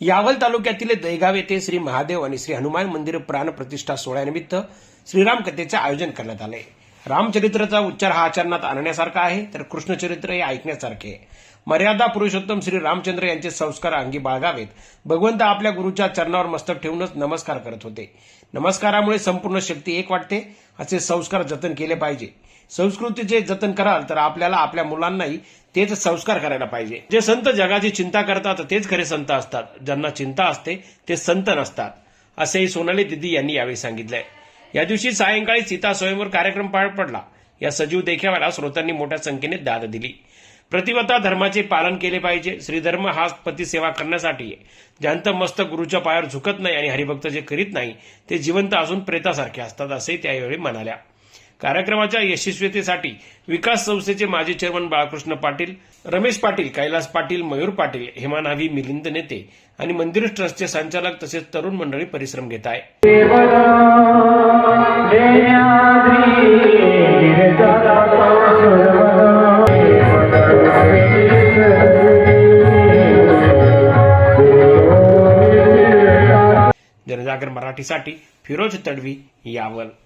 यावल तालुक्यातील दैगाव येथे श्री महादेव आणि श्री हनुमान मंदिर प्राण प्रतिष्ठा सोहळ्यानिमित्त श्रीराम कथेचे आयोजन करण्यात आले. रामचरित्राचा उच्चार हा आचरणात आणण्यासारखा आहे तर कृष्णचरित्र हे ऐकण्यासारखे. आहे मर्यादा पुरुषोत्तम श्री रामचंद्र यांचे संस्कार अंगी बाळगावेत. भगवंत आपल्या गुरुच्या चरणावर मस्तक ठेवूनच नमस्कार करत होते. नमस्कारामुळे संपूर्ण शक्ती एक वाटते असे संस्कार जतन केले पाहिजे. संस्कृतीचे जतन कराल तर आपल्याला आपल्या मुलांनाही तेच संस्कार करायला पाहिजे. जे संत जगाची चिंता करतात तेच खरे संत असतात. ज्यांना चिंता असते ते संत नसतात. असेही सोनाली दिदी यांनी यावेळी सांगितलंय. या दिवशी सायंकाळी सीता स्वयंवर कार्यक्रम पार पडला. या सजीव देखाव्याला श्रोत्यांनी मोठ्या संख्येने दाद दिली. प्रतिवता धर्माचे पालन केले पाहिजे. श्रीधर्म हा पती सेवा करण्यासाठी ज्यांत ज्यांचं गुरुच्या पायावर झुकत नाही आणि हरिभक्त जे करीत नाही ते जिवंत असून प्रेतासारखे असतात असे त्यावेळी म्हणाल्या. कार्यक्रमाच्या यशस्वीतेसाठी विकास संस्थेचे माजी चेअरमन बाळकृष्ण पाटील रमेश पाटील कैलास पाटील मयूर पाटील हेमा नावी मिलिंद नेते आणि मंदिर ट्रस्टचे संचालक तसेच तरुण मंडळी परिश्रम घेत आहे. जनजागर मराठीसाठी फिरोज तडवी यावल.